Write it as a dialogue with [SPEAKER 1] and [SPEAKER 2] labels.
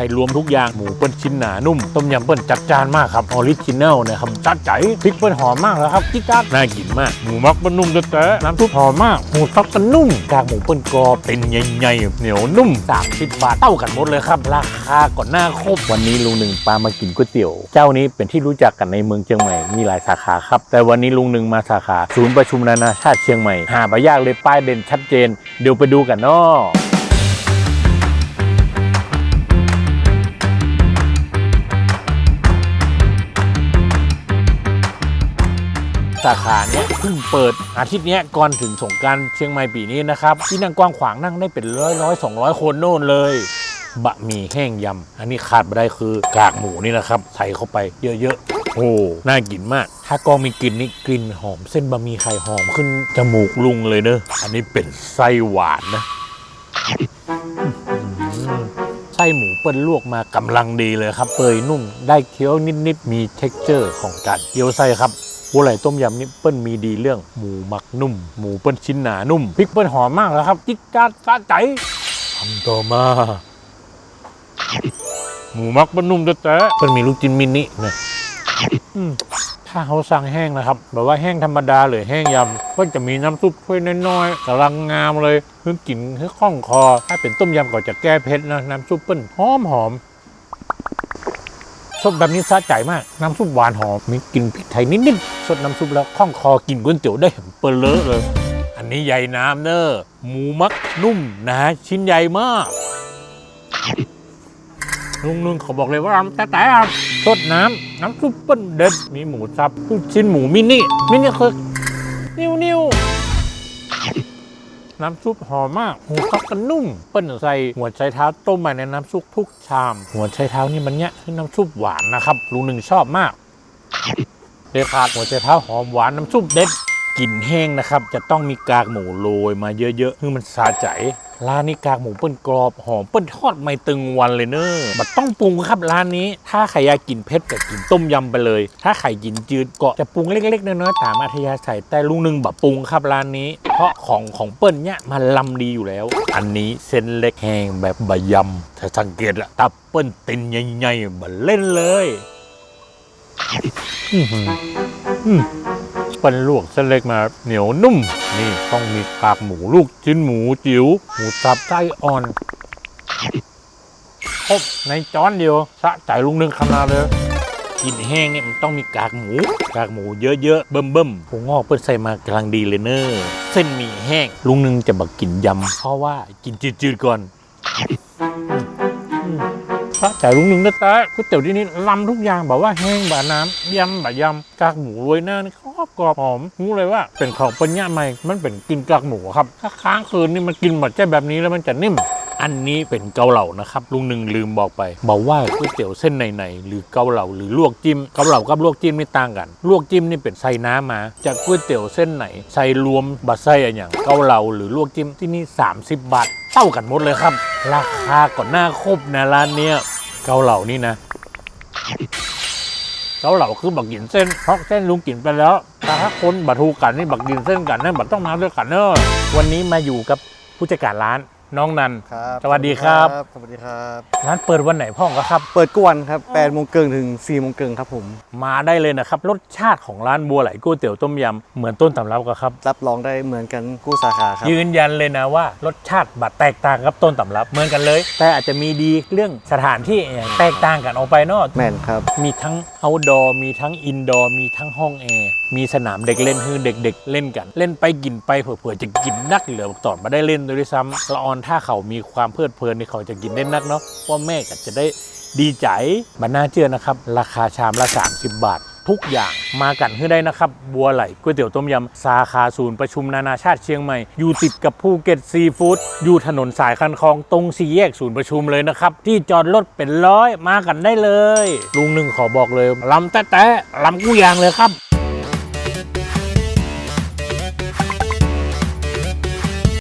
[SPEAKER 1] ส่รวมทุกอย่างหมูเปิ้ลชิ้นหนานุ่ม ต้มยำเปิ้ลจัดจานมากครับออริจินัลนะครับจัดใจพริกเปิ้ลหอมมากแล้วครับจิ๊กจัดน่ากินมากหมูมักเปิ้ลนุ่มแท้ๆน้ำซุปหอมมากหมูซักกันนุ่มกากหมูเปิ้ลกรอบเป็นใหญ่ๆเหนียวนุ่ม 30 บาทเท่ากันหมดเลยครับ ราคาก่อนหน้าครบวันนี้ลุงหนึ่งปามากินก๋วยเตี๋ยว เจ้านี้เป็นที่รู้จักกันในเมืองเชียงใหม่มีหลายสาขาครับ แต่วันนี้ลุงหนึ่งมาสาขา ศูนย์ประชุมนานาชาติเชียงใหม่หาไปยากเลยป้ายเด่นชัดเจน เดี๋ยวไปดูกันเนาะ สาขาเนี้ยเพิ่งเปิดอาทิตย์เนี้ยก่อนถึงสงการเชียงใหม่ปีนี้นะครับ ที่นั่งกว้างขวางนั่งได้เป็นร้อยร้อยสองร้อยคนโน่นเลยบะหมี่แห้งยำ อันนี้ขาดไม่ได้คือกากหมูนี่นะครับ ใส่เข้าไปเยอะๆ โอ้ น่ากินมาก ถ้ากองมีกลิ่นนี่กลิ่นหอม เส้นบะหมี่ไข่หอมขึ้นจมูกลุงเลยเนอะ อันนี้เป็นไส้หวานนะ ไส้หมูเปิ้ลลวกมากำลังดีเลยครับ เปื่อยนุ่ม ได้เคี้ยวนิดๆ มีเท็กเจอร์ของการเคี้ยวไส้ครับ บัวไหลต้มยำนี่เปิ้ลมีดีเรื่องหมูหมักนุ่ม หมูเปิ้ลชิ้นหนานุ่มพริกเปิ้ลหอมมากแล้วครับจิ๊ดจ้าดซาใจทำต่อมา หมูมักเปิ้ลนุ่มแท้ๆเปิ้ลมีลูกจิ้นมินินะอืมถ้าเขาสั่งแห้งนะครับ แบบว่าแห้งธรรมดาหรือแห้งยำก็จะมีน้ำซุปถ้วยน้อยๆกำลังงามเลยเพิ่งกินให้คล่องคอ ถ้าเป็นต้มยำก็จะแก้เผ็ดนะน้ำซุปเปิ้ลหอมหอม ๆสดแบบนี้สะใจมาก น้ำซุปหวานหอม มีกลิ่นพริกไทยนิดๆสดน้ำซุปแล้วคล่องคอกินก๋วยเตี๋ยวได้เปิดเลอะเลย อันนี้ใหญ่น้ำเนอะหมูมักนุ่มนะฮะชิ้นใหญ่มากลุงนึงเขาบอกเลยว่าแต่แต่สดน้ำน้ำซุปเปิ้ลเด็ดมีหมูสับลูกชิ้นหมูมินิมินิคือนิ้วนิ้ว น้ำซุปหอมมากหมูสับกันนุ่ม เปิ้ลใส่หัวไชเท้าต้มมาในน้ำซุปทุกชาม หัวไชเท้านี่มันเนี้ยคือน้ำซุปหวานนะครับลุงหนึ่งชอบมากเด็ดขาดหัวไชเท้าหอมหวานน้ำซุปเด็ดกลิ่นแห้งนะครับ จะต้องมีกากหมูโรยมาเยอะๆคือมันสาใจ ร้านนี้กากหมูเปิ้ลกรอบหอมเปิ้ลทอดไม่ตึงวันเลยเนอะบัดต้องปรุงครับร้านนี้ ถ้าใครอยากกินเผ็ดก็กินต้มยำไปเลย ถ้าใครกินจืดก็จะปรุงเล็กๆน้อยๆตามอัธยาศัยแต่ลุงหนึ่งแบบปรุงครับร้านนี้ เพราะของของเปิ้ลเนี่ยมันลำดีอยู่แล้ว อันนี้เส้นเล็กแห้งแบบบะยำถ้าสังเกตละตับเปิ้ลต็นใหญ่ๆมาเล่นเลย อื้อ ปั้นลวกเส้นเล็กมาเหนียวนุ่ม นี่ต้องมีกากหมูลูกชิ้นหมูจิ๋วหมูสับไส้อ่อนครบในจอนเดียวสะใจลุงหนึ่งขนาดเลยกินแห้งเนี่ยมันต้องมีกากหมู กากหมูเยอะๆ เบิ่มๆผงงอกเปิ้ลใส่มากำลังดีเลยเนอะเส้นหมี่แห้ง ลุงหนึ่งจะบักกินยำ เพราะว่ากินจืดๆก่อน พระแต่ลุงหนึ่งนะแต่ก๋วยเตี๋ยวที่นี่ลำทุกอย่างแบบว่าแห้งแบบน้ำยำแบบยำกากหมูโรยหน้านี่กรอบกรอบหอมรู้เลยว่าเป็นของปัญญาใหม่มันเป็นกินกากหมูครับถ้าค้างคืนนี่มันกินแบบแค่แบบนี้แล้วมันจะนิ่มอันนี้เป็นเกาเหลานะครับลุงหนึ่งลืมบอกไปบอกว่าก๋วยเตี๋ยวเส้นไหนๆหรือเกาเหลาหรือลวกจิ้มเกาเหลากับลวกจิ้มไม่ต่างกัน ลวกจิ้มนี่เป็นใส่น้ำมาจากก๋วยเตี๋ยวเส้นไหนใส่รวมบัดไส้อะไรอย่างเกาเหลาหรือลวกจิ้มที่นี่ 30 บาทเท่ากันหมดเลยครับ ราคาก่อนหน้าครบนะร้านเนี้ย เกาเหลานี่นะเกาเหลาคือบักกินเส้นเพราะเส้นลุงกินไปแล้วแต่ถ้าคนบัทูกันนี่บักกินเส้นกันนั่นบักต้องมาด้วยกันเนอะวันนี้มาอยู่กับผู้จัดการร้าน น้องนัน
[SPEAKER 2] ครับ
[SPEAKER 1] สวัสดีครับ
[SPEAKER 2] สวัสดีครับ
[SPEAKER 1] ร้านเปิดวันไหนพ่องก็ครับ
[SPEAKER 2] เปิดกวนครับ8โมงเกิงถึง4โมงเกิงครับผม
[SPEAKER 1] มาได้เลยนะครับ รสชาติของร้านบัวไหลก๋วยเตี๋ยวต้มยำเหมือนต้นตำรับก็ครับ
[SPEAKER 2] รับรองได้เหมือนกันกู้สาขาครับ
[SPEAKER 1] ยืนยันเลยนะว่ารสชาติบัดแตกต่างกับต้นตำรับเหมือนกันเลย แต่อาจจะมีดีเรื่องสถานที่อย่างแตกต่างกันออกไปเนอะ
[SPEAKER 2] แม่นครับ
[SPEAKER 1] มีทั้ง outdoor มีทั้ง indoor มีทั้งห้องแอร์มีสนามเด็กเล่นคือเด็ก ๆ เล่นกัน เล่นไปกินไปเผื่อๆจะกินนักเหลือตอนมาได้เล่นด้วยซ้ำละออนถ้าเขามีความเพลิดเพลินในเขาจะกินได้นักเนาะว่าแม่ก็จะได้ดีใจมันน่าเชื่อนะครับ ราคาชามละ 30 บาท ทุกอย่างมากันให้ได้นะครับ บัวไหลก๋วยเตี๋ยวต้มยำ สาขาศูนย์ประชุมนานาชาติเชียงใหม่ อยู่ติดกับภูเก็ตซีฟู้ดอยู่ถนนสายคันคลองตรงสี่แยกศูนย์ประชุมเลยนะครับ ที่จอดรถเป็นร้อยมากันได้เลย ลุงหนึ่งขอบอกเลยลำแต๊ะๆลำกู้ยางเลยครับ